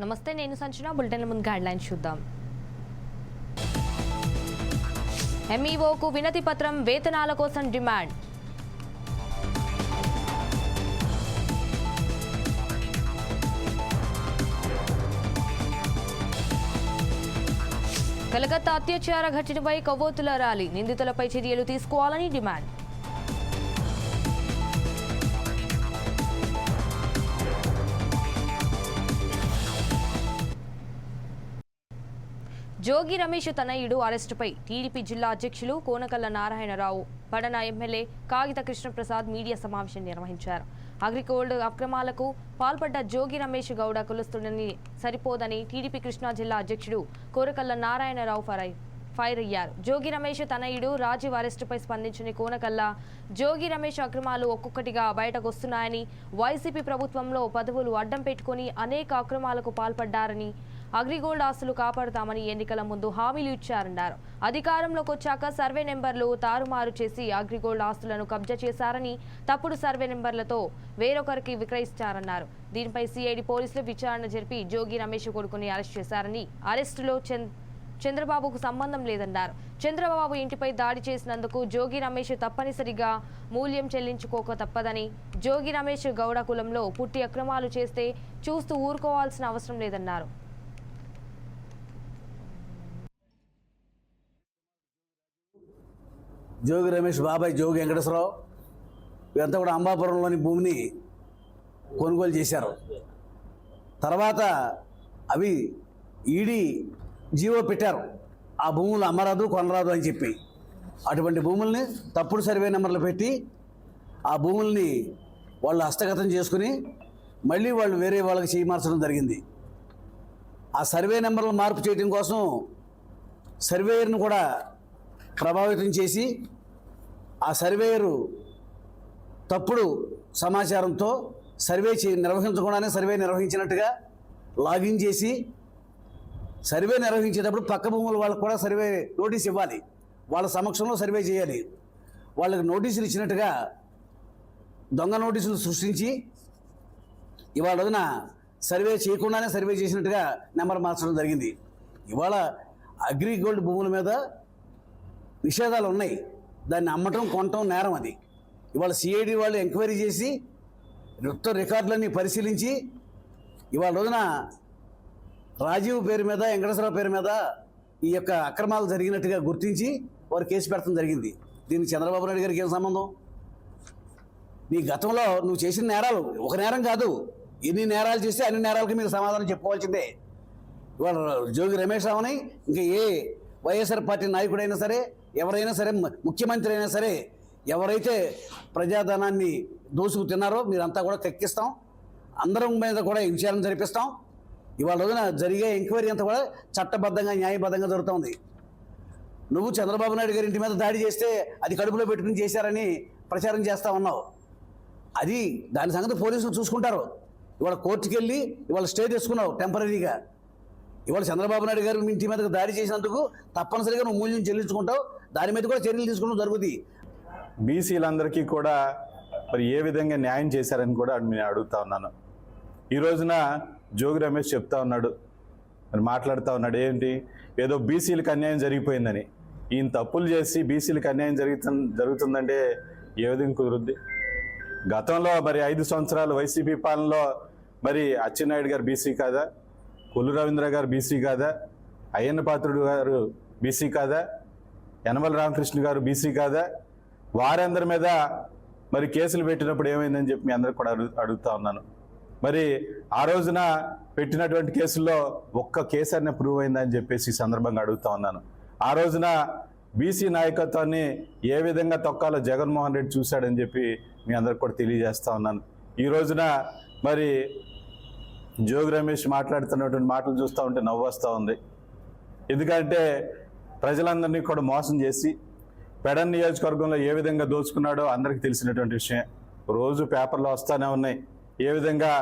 నమస్తే నేను సంచన. బులెటిన్ ముందు గైడ్ చూద్దాం. ఎంఈఓకు వినతి పత్రం వేతనాల కోసం డిమాండ్. కలకత్తా అత్యాచార ఘటనపై కొవ్వొత్తుల ర్యాలీ. నిందితులపై చర్యలు తీసుకోవాలని డిమాండ్. జోగి రమేష్ తనయుడు అరెస్టుపై టీడీపీ జిల్లా అధ్యక్షులు కోనకల్ల నారాయణరావు పడన ఎమ్మెల్యే కాగిత కృష్ణప్రసాద్ మీడియా సమావేశం నిర్వహించారు. అగ్రికోల్డ్ అక్రమాలకు పాల్పడ్డ జోగి రమేష్ గౌడ కులస్తుడని సరిపోదని టీడీపీ కృష్ణా జిల్లా అధ్యక్షుడు కోరకల్ల నారాయణరావు ఫరై ఫైర్ అయ్యారు. జోగి రమేష్ తనయుడు రాజీవ్ అరెస్టుపై స్పందించిన కోనకల్లా జోగి రమేష్ అక్రమాలు ఒక్కొక్కటిగా బయటకు వస్తున్నాయని వైసీపీ ప్రభుత్వంలో పదవులు అడ్డం పెట్టుకుని అనేక అక్రమాలకు పాల్పడ్డారని అగ్రిగోల్డ్ ఆస్తులు కాపాడుతామని ఎన్నికల ముందు హామీలు ఇచ్చారన్నారు. అధికారంలోకి వచ్చాక సర్వే నెంబర్లు తారుమారు చేసి అగ్రిగోల్డ్ ఆస్తులను కబ్జా చేశారని తప్పుడు సర్వే నెంబర్లతో వేరొకరికి విక్రయిస్తారన్నారు. దీనిపై సిఐడి పోలీసులు విచారణ జరిపి జోగి రమేష్ కొడుకుని అరెస్ట్ చేశారని అరెస్టులో చంద్ చంద్రబాబుకు సంబంధం లేదన్నారు. చంద్రబాబు ఇంటిపై దాడి చేసినందుకు జోగి రమేష్ తప్పనిసరిగా మూల్యం చెల్లించుకోక తప్పదని జోగి రమేష్ గౌడ కులంలో పుట్టి అక్రమాలు చేస్తే చూస్తూ ఊరుకోవాల్సిన అవసరం లేదన్నారు. జోగి రమేష్ బాబాయ్ జోగి వెంకటేశ్వరరావు వీరంతా కూడా అంబాపురంలోని భూమిని కొనుగోలు చేశారు. తర్వాత అవి ఈడీ జీవో పెట్టారు. ఆ భూములు అమ్మరాదు కొనరాదు అని చెప్పి. అటువంటి భూముల్ని తప్పుడు సర్వే నెంబర్లు పెట్టి ఆ భూముల్ని వాళ్ళు హస్తగతం చేసుకుని మళ్ళీ వాళ్ళు వేరే వాళ్ళకి చేయమార్చడం జరిగింది. ఆ సర్వే నెంబర్లు మార్పు చేయడం కోసం సర్వేయర్ను కూడా ప్రభావితం చేసి ఆ సర్వేయరు తప్పుడు సమాచారంతో సర్వే చే నిర్వహించకుండానే సర్వే నిర్వహించినట్టుగా లాగిన్ చేసి సర్వే నిర్వహించేటప్పుడు పక్క భూముల వాళ్ళకు కూడా సర్వే నోటీస్ ఇవ్వాలి. వాళ్ళ సమక్షంలో సర్వే చేయాలి. వాళ్ళకి నోటీసులు ఇచ్చినట్టుగా దొంగ నోటీసులు సృష్టించి ఇవాళ రోజున సర్వే చేయకుండానే సర్వే చేసినట్టుగా నెంబర్ మార్చడం జరిగింది. ఇవాళ అగ్రిగోల్డ్ భూముల మీద నిషేధాలు ఉన్నాయి. దాన్ని అమ్మటం కొనటం నేరం అది. ఇవాళ సిఐడి వాళ్ళు ఎంక్వైరీ చేసి మొత్తం రికార్డులన్నీ పరిశీలించి ఇవాళ రోజున రాజీవ్ పేరు మీద వెంకటేశ్వరరావు పేరు మీద ఈ యొక్క అక్రమాలు జరిగినట్టుగా గుర్తించి వారు కేసు పెడతాం జరిగింది. దీనికి చంద్రబాబు నాయుడు గారికి ఏం సంబంధం? నీ గతంలో నువ్వు చేసిన నేరాలు ఒక నేరం కాదు. ఎన్ని నేరాలు చేస్తే అన్ని నేరాలకి మీరు సమాధానం చెప్పుకోవాల్సిందే. ఇవాళ జోగి రమేష్ రావుని ఇంకా ఏ వైఎస్ఆర్ పార్టీ నాయకుడైనా సరే ఎవరైనా సరే ముఖ్యమంత్రి అయినా సరే ఎవరైతే ప్రజాధనాన్ని దోసుకు తిన్నారో మీరంతా కూడా కక్కిస్తాం. అందరం మీద కూడా ఈ విచారణ జరిపిస్తాం. ఇవాళ రోజున జరిగే ఎంక్వైరీ అంతా కూడా చట్టబద్ధంగా న్యాయబద్ధంగా జరుగుతుంది. నువ్వు చంద్రబాబు నాయుడు గారి ఇంటి మీద దాడి చేస్తే అది కడుపులో పెట్టుకుని చేశారని ప్రచారం చేస్తూ ఉన్నావు. అది దాని సంగతి పోలీసులు చూసుకుంటారు. ఇవాళ కోర్టుకి వెళ్ళి ఇవాళ స్టే తెచ్చుకున్నావు టెంపరీగా. ఇవాళ చంద్రబాబు నాయుడు గారు మీ ఇంటి మీదకి దాడి చేసినందుకు తప్పనిసరిగా నువ్వు మూల్యం చెల్లించుకుంటావు. దాని మీద కూడా చర్యలు తీసుకోవడం జరుగుతుంది బీసీలందరికీ కూడా మరి ఏ విధంగా న్యాయం చేశారని కూడా నేను అడుగుతా ఉన్నాను. ఈ రోజున జోగి రమేష్ చెప్తా ఉన్నాడు. మరి మాట్లాడుతూ ఉన్నాడు. ఏంటి? ఏదో బీసీలకు అన్యాయం జరిగిపోయిందని. ఈయన తప్పులు చేసి బీసీలకు అన్యాయం జరుగుతు జరుగుతుందంటే ఏ విధంగా కుదురుద్ది? గతంలో మరి ఐదు సంవత్సరాలు వైసీపీ పాలనలో మరి అచ్చెన్నాయుడు గారు బీసీ కాదా? కొల్లు రవీంద్ర గారు బీసీ కాదా? అయ్యన్న పాత్రుడు గారు బీసీ కాదా? యనమల రామకృష్ణ గారు బీసీ కాదా? వారందరి మీద మరి కేసులు పెట్టినప్పుడు ఏమైందని చెప్పి మీ అందరికి కూడా అడుగు అడుగుతా ఉన్నాను. మరి ఆ రోజున పెట్టినటువంటి కేసుల్లో ఒక్క కేసు అనే ప్రూవ్ అయిందని చెప్పేసి ఈ సందర్భంగా అడుగుతా ఉన్నాను. ఆ రోజున బీసీ నాయకత్వాన్ని ఏ విధంగా తొక్కాలో జగన్మోహన్ రెడ్డి చూశాడని చెప్పి మీ అందరికి కూడా తెలియజేస్తా ఉన్నాను. ఈ రోజున మరి జోగి రమేష్ మాట్లాడుతున్నటువంటి మాటలు చూస్తూ ఉంటే నవ్వు ఉంది. ఎందుకంటే ప్రజలందరినీ కూడా మోసం చేసి పెడన్ నియోజకవర్గంలో ఏ విధంగా దోచుకున్నాడో అందరికీ తెలిసినటువంటి విషయం. రోజు పేపర్లో వస్తూనే ఉన్నాయి. ఏ విధంగా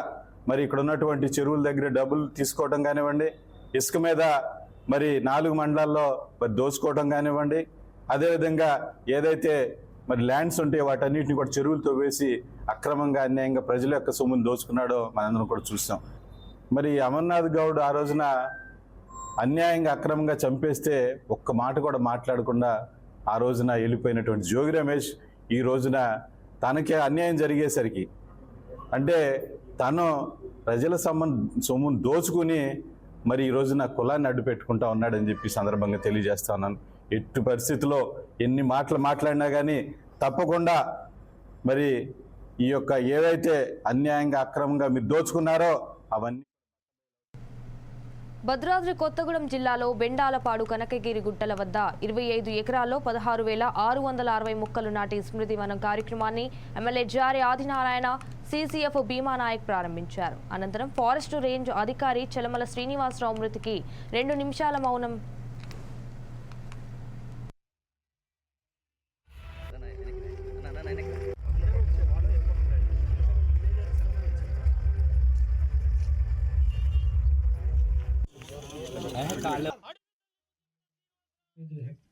మరి ఇక్కడ ఉన్నటువంటి చెరువుల దగ్గర డబ్బులు తీసుకోవడం కానివ్వండి ఇసుక మీద మరి నాలుగు మండలాల్లో మరి దోచుకోవడం కానివ్వండి అదేవిధంగా ఏదైతే మరి ల్యాండ్స్ ఉంటే వాటన్నిటిని కూడా చెరువులతో వేసి అక్రమంగా అన్యాయంగా ప్రజల యొక్క సొమ్మును దోచుకున్నాడో మనందరం కూడా చూసాం మరి అమర్నాథ్ గౌడ్ ఆ రోజున అన్యాయంగా అక్రమంగా చంపేస్తే ఒక్క మాట కూడా మాట్లాడకుండా ఆ రోజున వెళ్ళిపోయినటువంటి జోగి రమేష్ ఈ రోజున తనకే అన్యాయం జరిగేసరికి అంటే తను ప్రజల సొమ్ము సొమ్మును దోచుకుని మరి ఈరోజు నా కులాన్ని అడ్డు పెట్టుకుంటా ఉన్నాడని చెప్పి సందర్భంగా తెలియజేస్తా ఉన్నాను. ఎట్టి పరిస్థితిలో ఎన్ని మాటలు మాట్లాడినా కానీ తప్పకుండా మరి ఈ యొక్క ఏవైతే అన్యాయంగా అక్రమంగా మీరు దోచుకున్నారో అవన్నీ భద్రాద్రి కొత్తగూడెం జిల్లాలో బెండాలపాడు కనకగిరి గుట్టల వద్ద ఇరవై ఐదు ఎకరాల్లో పదహారు వేల ఆరు వందల అరవై మొక్కలు నాటి స్మృతి వనం కార్యక్రమాన్ని ఎమ్మెల్యే జారి ఆదినారాయణ సీసీఎఫ్ భీమా నాయక్ ప్రారంభించారు. అనంతరం ఫారెస్ట్ రేంజ్ అధికారి చలమల శ్రీనివాసరావు మృతికి రెండు నిమిషాల మౌనం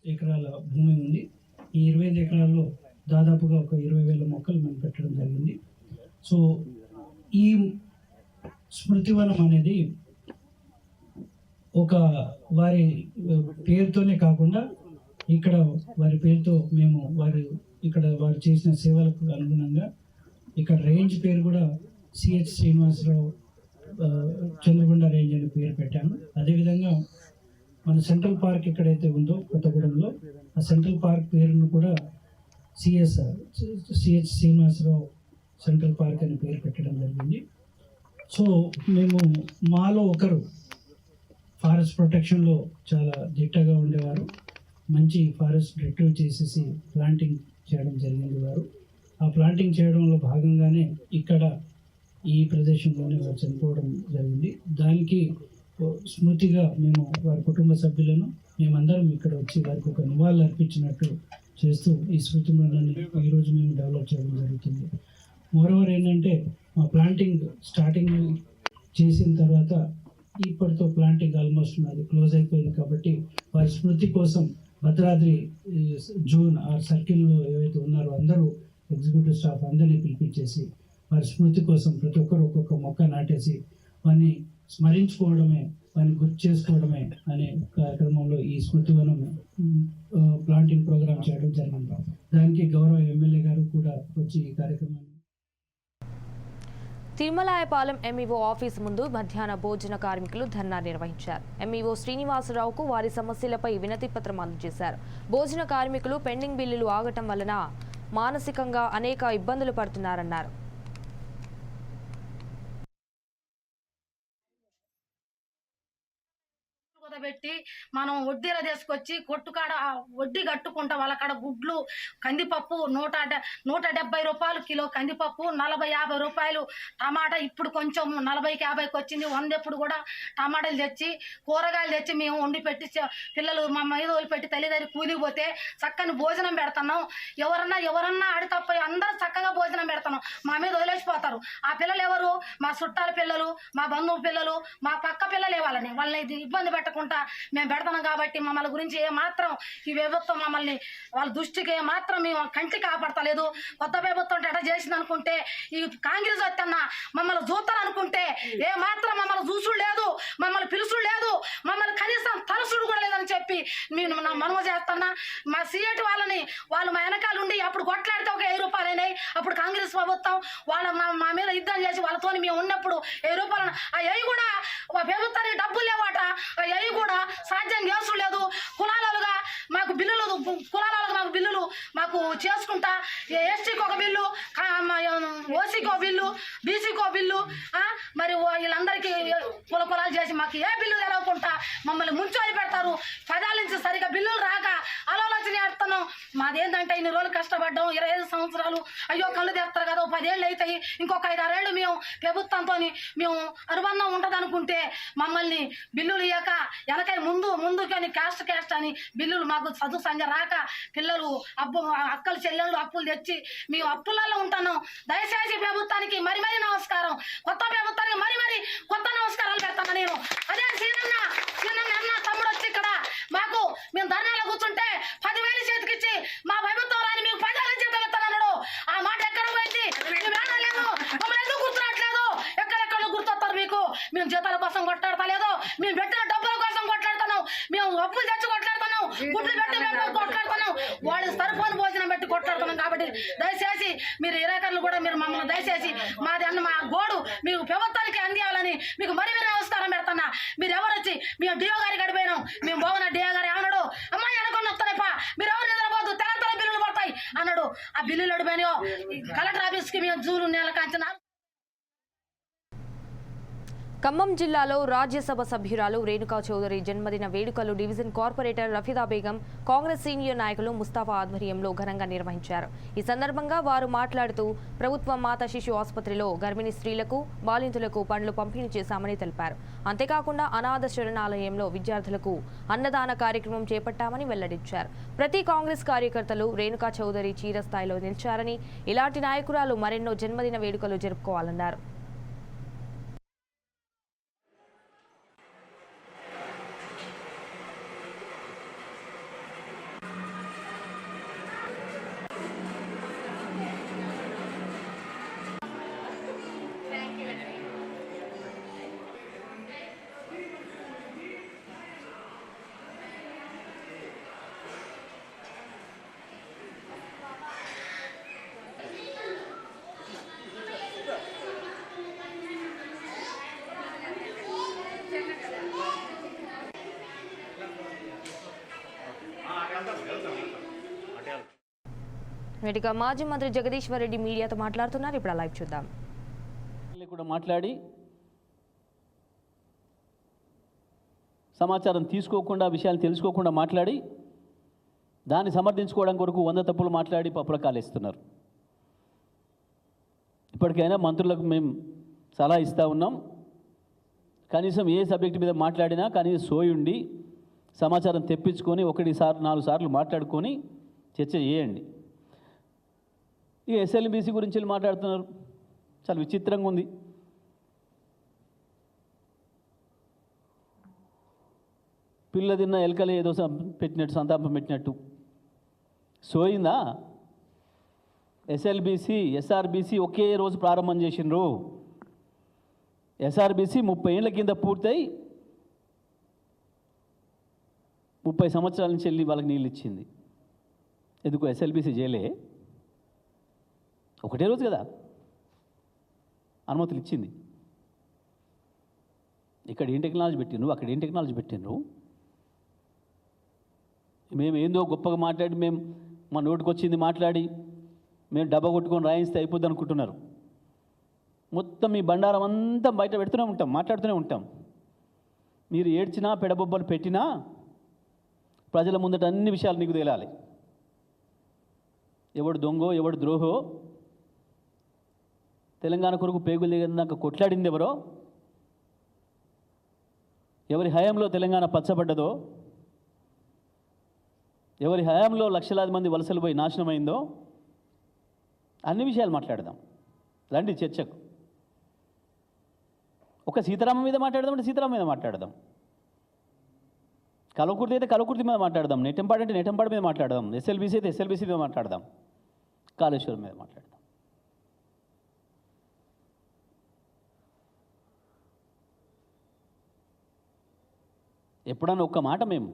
ఎకరాల భూమి ఉంది. ఈ ఇరవై ఐదు ఎకరాల్లో దాదాపుగా ఒక ఇరవై వేల మొక్కలు మేము పెట్టడం జరిగింది. సో ఈ స్మృతివనం అనేది ఒక వారి పేరుతోనే కాకుండా ఇక్కడ వారి పేరుతో మేము వారు ఇక్కడ వారు చేసిన సేవలకు అనుగుణంగా ఇక్కడ రేంజ్ పేరు కూడా సిహెచ్ శ్రీనివాసరావు చంద్రగొండ రేంజ్ అని పేరు పెట్టాను అదేవిధంగా మన సెంట్రల్ పార్క్ ఎక్కడైతే ఉందో కొత్తగూడెంలో ఆ సెంట్రల్ పార్క్ పేరును కూడా CSR CH Srinivasarao central park అని పేరు పెట్టడం జరిగింది. సో మేము మాలో ఒకరు ఫారెస్ట్ ప్రొటెక్షన్లో చాలా దిట్టగా ఉండేవారు. మంచి ఫారెస్ట్ రిట్రీవ్ చేసేసి ప్లాంటింగ్ చేయడం జరిగింది వారు. ఆ ప్లాంటింగ్ చేయడంలో భాగంగానే ఇక్కడ ఈ ప్రదేశంలోనే వారు చనిపోవడం జరిగింది. దానికి స్మృతిగా మేము వారి కుటుంబ సభ్యులను మేమందరం ఇక్కడ వచ్చి వారికి ఒక నివాళులు అర్పించినట్టు చేస్తూ ఈ స్మృతి మండలాన్ని ఈరోజు మేము డెవలప్ చేయడం జరుగుతుంది. మోరోవర్ ఏంటంటే మా ప్లాంటింగ్ స్టార్టింగ్ చేసిన తర్వాత ఇప్పటితో ప్లాంటింగ్ ఆల్మోస్ట్ నాది క్లోజ్ అయిపోయింది కాబట్టి వారి స్మృతి కోసం భద్రాద్రి జోన్ ఆ సర్కిల్లో ఏవైతే ఉన్నారో అందరూ ఎగ్జిక్యూటివ్ స్టాఫ్ అందరినీ పిలిపించేసి వారి స్మృతి కోసం ప్రతి ఒక్కరు ఒక్కొక్క మొక్క నాటేసి వారిని స్మరించుకోవడమే వారిని గుర్తు చేసుకోవడమే అనే కార్యక్రమంలో ఈ స్మృతివనం ప్లాంటింగ్ ప్రోగ్రామ్ చేయడం జరిగింది. దానికి గౌరవ ఎమ్మెల్యే గారు కూడా వచ్చి ఈ కార్యక్రమాన్ని తిరుమలాయపాలెం ఎంఈఓ ఆఫీస్ ముందు మధ్యాహ్న భోజన కార్మికులు ధర్నా నిర్వహించారు. ఎంఈఓ శ్రీనివాసరావుకు వారి సమస్యలపై వినతి పత్రం అందజేశారు. భోజన కార్మికులు పెండింగ్ బిల్లులు ఆగటం వలన మానసికంగా అనేక ఇబ్బందులు పడుతున్నారన్నారు. పెట్టి మనం వడ్డీల తీసుకొచ్చి కొట్టుకాడ వడ్డీ కట్టుకుంటాం. వాళ్ళకాడ గుడ్లు కందిపప్పు నూట నూట డెబ్బై రూపాయలు కిలో కందిపప్పు నలభై యాభై రూపాయలు టమాటా. ఇప్పుడు కొంచెం నలభైకి యాభైకి వచ్చింది. వందెప్పుడు కూడా టమాటాలు తెచ్చి కూరగాయలు తెచ్చి మేము వండి పెట్టి పిల్లలు మా మీద పెట్టి తల్లిదండ్రి కూలిపోతే చక్కని భోజనం పెడుతున్నాం ఎవరన్నా ఎవరన్నా ఆడి తప్ప అందరూ చక్కగా భోజనం పెడుతున్నాం మా మీద వదిలేసిపోతారు. ఆ పిల్లలు ఎవరు? మా చుట్టాల పిల్లలు మా బంధువు పిల్లలు మా పక్క పిల్లలే వాళ్ళని. వాళ్ళని ఇది ఇబ్బంది పెట్టకుండా మేము పెడతాం కాబట్టి మమ్మల్ని గురించి ఏ మాత్రం ఈ ప్రభుత్వం మమ్మల్ని వాళ్ళ దృష్టికి ఏ మాత్రం మేము కంటి కాపాడతలేదు కొత్త ప్రభుత్వం అంటే ఎట్లా చేసింది అనుకుంటే ఈ కాంగ్రెస్ వస్తన్న మమ్మల్ని చూస్తారు అనుకుంటే ఏ మాత్రం మమ్మల్ని చూసుడు లేదు మమ్మల్ని పిలుచుడు లేదు మమ్మల్ని కనీసం తలసుడు కూడా లేదని చెప్పి నేను నా మనవ చేస్తున్నా. మా సీఎట్ వాళ్ళని వాళ్ళు మా వెనకాల ఉండి అప్పుడు కొట్లాడితే ఒక వెయ్యి రూపాయలు అయినాయి. అప్పుడు కాంగ్రెస్ ప్రభుత్వం వాళ్ళ మా మీద యుద్ధం చేసి వాళ్ళతో మేము ఉన్నప్పుడు వెయ్యి రూపాయలు ఆ వెయ్యి కూడా ప్రభుత్వానికి డబ్బులు లేవాట. ఆ వెయ్యి కూడా సాధ్యం చేసుడు లేదు. కులాలుగా మాకు బిల్లులు కులాలుగా మాకు బిల్లులు మాకు చేసుకుంటా. ఎస్టీకి ఒక బిల్లు ఓసీకో బిల్లు బీసీకో బిల్లు ఆ, మరి వీళ్ళందరికీ కుల కులాలు చేసి మాకు ఏ బిల్లు తెలవకుండా మమ్మల్ని ముంచోని పెడతారు. పదాల నుంచి సరిగా బిల్లులు రాక ఆలోచన చేస్తున్నాం మాదేంటంటే ఇన్ని రోజులు కష్టపడ్డాం ఇరవై ఐదు సంవత్సరాలు అయ్యో కళ్ళు తెస్తారు కదా పదేళ్ళు అవుతాయి ఇంకొక ఐదు ఆరేళ్ళు మేము ప్రభుత్వంతో మేము అనుబంధం ఉండదనుకుంటే మమ్మల్ని బిల్లులు ఇవ్వక వెనకై ముందు ముందుకని క్యాస్ట్ క్యాస్ట్ అని బిల్లులు మాకు చదువు సంజ రాక పిల్లలు అప్పు అక్కలు చెల్లెళ్ళు అప్పులు తెచ్చి మేము అప్పులలో ఉంటున్నాం దయచేసి ప్రభుత్వానికి మరి మరి నమస్కారం. కొత్త ప్రభుత్వం మరి మరి కొత్త నమస్కారాలు పెడతాను నేను అదే సీనన్న సీనన్న అన్న తమ్ముడు వచ్చి ఇక్కడ మాకు మేము ధర్నాలో కూర్చుంటే పదివేలు చేతికిచ్చి మా ప్రభుత్వం రాని మీకు పదివేల జీతం ఇస్తానన్నాడు ఆ మాట ఎక్కడ పోయింది మేము ఏడలేదు మమ్మల్ని ఎందుకు గుర్తురావట్లేదు ఎక్కడెక్కడ గుర్తొస్తారు మీకు మేము జీతాలు కొట్లాడతలేదు మేము పెట్టిన డబ్బుల కోసం కొట్లాడుతున్నాం మేము అప్పులు తెచ్చి కొట్లాడుతున్నాం గుడ్లు పెట్టి మేము కొట్లాడుతున్నాం వాళ్ళు సరిపోని భోజనం పెట్టి కొట్లాడుతున్నాం కాబట్టి దయచేసి మీరు ఇరాకర్లు కూడా మీరు మమ్మల్ని దయచేసి మాది అన్న మా గోడు మీకు ప్రభుత్వానికి అందియాలని మీకు మరి మీరు నమస్కారం పెడుతున్నా మీరు ఎవరు వచ్చి మేము డిఓ గారికి గడిపోయినాం మేము బాగున్నా డిఓ గారి అన్నాడు. అమ్మాయి అనుకుని వస్తాయిపా మీరు ఎవరు నిద్రపోదు. తెల్ల బిల్లులు పడతాయి అన్నాడు. ఆ బిల్లులు అడిపోయినాయో. కలెక్టర్ ఆఫీస్కి మేము జూలు నెల కాంచిన ఖమ్మం జిల్లాలో రాజ్యసభ సభ్యురాలు రేణుకా చౌదరి జన్మదిన వేడుకలు division corporator Rafida Begum Congress senior నాయకులు ముస్తాఫా ఆధ్వర్యంలో ఘనంగా నిర్వహించారు. ఈ సందర్భంగా వారు మాట్లాడుతూ ప్రభుత్వ మాతా శిశు ఆసుపత్రిలో గర్భిణీ స్త్రీలకు బాలింతులకు పండ్లు పంపిణీ చేశామని తెలిపారు. అంతేకాకుండా అనాథ శరణాలయంలో విద్యార్థులకు అన్నదాన కార్యక్రమం చేపట్టామని వెల్లడించారు. ప్రతి కాంగ్రెస్ కార్యకర్తలు రేణుకా చౌదరి చీరస్థాయిలో నిలిచారని ఇలాంటి నాయకురాలు మరెన్నో జన్మదిన వేడుకలు జరుపుకోవాలన్నారు. వేదిక మాజీ మంత్రి జగదీశ్వర్ రెడ్డి మీడియాతో మాట్లాడుతున్నారు. ఇప్పుడు లైవ్ చూద్దాం. కూడా మాట్లాడి సమాచారం తీసుకోకుండా విషయాలు తెలుసుకోకుండా మాట్లాడి దాన్ని సమర్థించుకోవడం కొరకు వంద తప్పులు మాట్లాడి పప్పుల కాలేస్తున్నారు. ఇప్పటికైనా మంత్రులకు మేము సలహా ఇస్తూ ఉన్నాం. కనీసం ఏ సబ్జెక్ట్ మీద మాట్లాడినా కనీసం సోయుండి సమాచారం తెప్పించుకొని ఒకటి సార్ నాలుగు సార్లు మాట్లాడుకొని చర్చ చేయండి. ఇక ఎస్ఎల్బీసీ గురించి మాట్లాడుతున్నారు. చాలా విచిత్రంగా ఉంది. పిల్ల తిన్న ఎలకలు ఏదో పెట్టినట్టు సంతాపం పెట్టినట్టు. సోయిందా ఎస్ఎల్బీసీ ఎస్ఆర్బీసీ ఒకే రోజు ప్రారంభం చేసిండ్రు. ఎస్ఆర్బీసీ ముప్పై ఏళ్ళ కింద పూర్తయి ముప్పై సంవత్సరాల నుంచి వెళ్ళి వాళ్ళకి నీళ్ళు ఇచ్చింది. ఎందుకు ఎస్ఎల్బీసీ చేయలే? ఒకటే రోజు కదా. అనుమతులు ఇచ్చింది. ఇక్కడ ఏం టెక్నాలజీ పెట్టిండ్రు? అక్కడ ఏం టెక్నాలజీ పెట్టిండ్రు? మేము ఏందో గొప్పగా మాట్లాడి మేము మా నోటికి వచ్చింది మాట్లాడి మేము డబ్బా కొట్టుకొని రాయిస్తే అయిపోద్ది అనుకుంటున్నారు. మొత్తం మీ బండారం అంతా బయట పెడుతూనే ఉంటాం మాట్లాడుతూనే ఉంటాం. మీరు ఏడ్చినా పెడబొబ్బలు పెట్టినా ప్రజల ముందట అన్ని విషయాలు నీకు తేలాలి. ఎవడు దొంగో ఎవడు ద్రోహో తెలంగాణ కొరకు పేగులు దిగదాక కొట్లాడింది ఎవరో? ఎవరి హయాంలో తెలంగాణ పచ్చబడ్డదో? ఎవరి హయాంలో లక్షలాది మంది వలసలు పోయి నాశనమైందో? అన్ని విషయాలు మాట్లాడదాం. రండి చర్చకు. ఒక సీతారామ మీద మాట్లాడదాం అంటే సీతారామ మీద మాట్లాడదాం. కలవకుర్తి అయితే కలవకుర్తి మీద మాట్లాడదాం. నెట్టంపాడు అంటే నెట్టంపాడు మీద మాట్లాడదాం. ఎస్ఎల్బీసీ అయితే ఎస్ఎల్బీసీ మీద మాట్లాడదాం. కాళేశ్వరం మీద మాట్లాడదాం. ఎప్పుడన్నా ఒక్క మాట మేము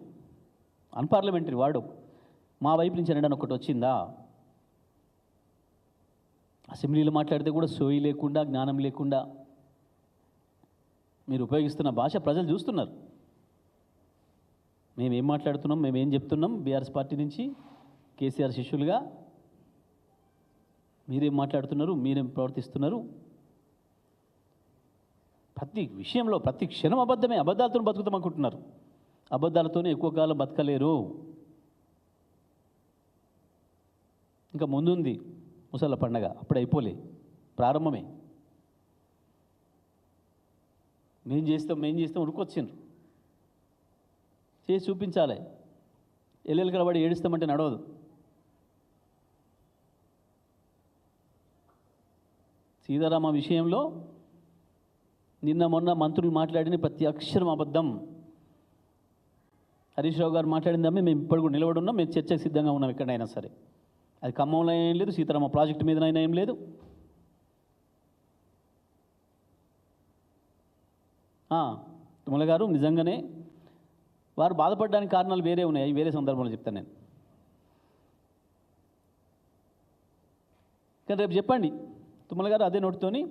అన్పార్లమెంటరీ వాడు మా వైపు నుంచి అనడానికి ఒకటి వచ్చిందా? అసెంబ్లీలో మాట్లాడితే కూడా సోయి లేకుండా జ్ఞానం లేకుండా మీరు ఉపయోగిస్తున్న భాష ప్రజలు చూస్తున్నారు. మేము ఏం మాట్లాడుతున్నాం మేము ఏం చెప్తున్నాం? బీఆర్ఎస్ పార్టీ నుంచి కేసీఆర్ శిష్యులుగా మీరేం మాట్లాడుతున్నారు మీరేం ప్రవర్తిస్తున్నారు? ప్రతి విషయంలో ప్రతి క్షణం అబద్ధమే. అబద్ధాలతో బతుకుతాం అనుకుంటున్నారు. అబద్ధాలతోనే ఎక్కువ కాలం బతకలేరు. ఇంకా ముందుంది ముసల పండగ. అప్పుడు అయిపోలే. ప్రారంభమే. మేం చేస్తాం మేం చేస్తాం ఉడుకొచ్చిండ్రు చేసి చూపించాలి. ఎల్లెలు కలబడి ఏడుస్తామంటే నడవదు. సీతారామ విషయంలో నిన్న మొన్న మంత్రులు మాట్లాడిన ప్రతి అక్షరం అబద్ధం. హరీష్ రావు గారు మాట్లాడిందమ్మే మేము ఇప్పుడు కూడా నిలబడి ఉన్నాం మేము చర్చకు సిద్ధంగా ఉన్నాం ఎక్కడైనా సరే. అది ఖమ్మంలో ఏం లేదు సీతారామ ప్రాజెక్టు మీదనైనా ఏం లేదు. తుమ్మల గారు నిజంగానే వారు బాధపడడానికి కారణాలు వేరే ఉన్నాయి వేరే సందర్భంలో చెప్తాను నేను. కానీ రేపు చెప్పండి. తుమ్మల గారు అదే నోటితోని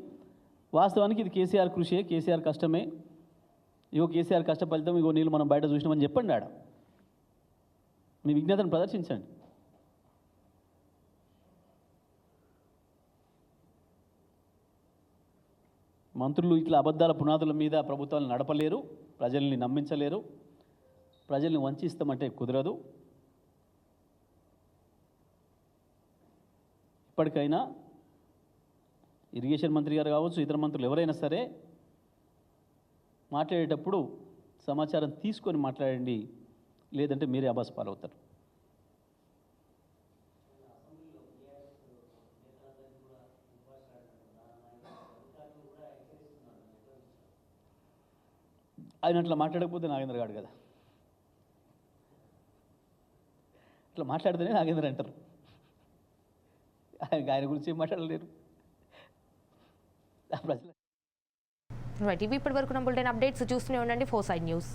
వాస్తవానికి ఇది కేసీఆర్ కృషియే కేసీఆర్ కష్టమే. ఇగో కేసీఆర్ కష్ట ఫలితం ఇగో నీళ్ళు మనం బయట చూసినామని చెప్పండి ఆడ. మీ విజ్ఞతను ప్రదర్శించండి. మంత్రులు ఇట్లా అబద్ధాల పునాదుల మీద ప్రభుత్వాలు నడపలేరు ప్రజల్ని నమ్మించలేరు ప్రజల్ని వంచిస్తామంటే కుదరదు. ఇప్పటికైనా ఇరిగేషన్ మంత్రి గారు కావచ్చు ఇతర మంత్రులు ఎవరైనా సరే మాట్లాడేటప్పుడు సమాచారం తీసుకొని మాట్లాడండి. లేదంటే మీరే అబాస్ పాలవుతారు. ఆయన అట్లా మాట్లాడకపోతే నాగేంద్ర గారు కదా. ఇట్లా మాట్లాడితేనే నాగేంద్ర అంటారు. ఆయన ఆయన గురించి ఏం మాట్లాడలేరు. రైట్ ఇవి ఇప్పటి వరకు బులెటిన్ అప్డేట్స్ చూస్తూనే ఉండండి. Four side news.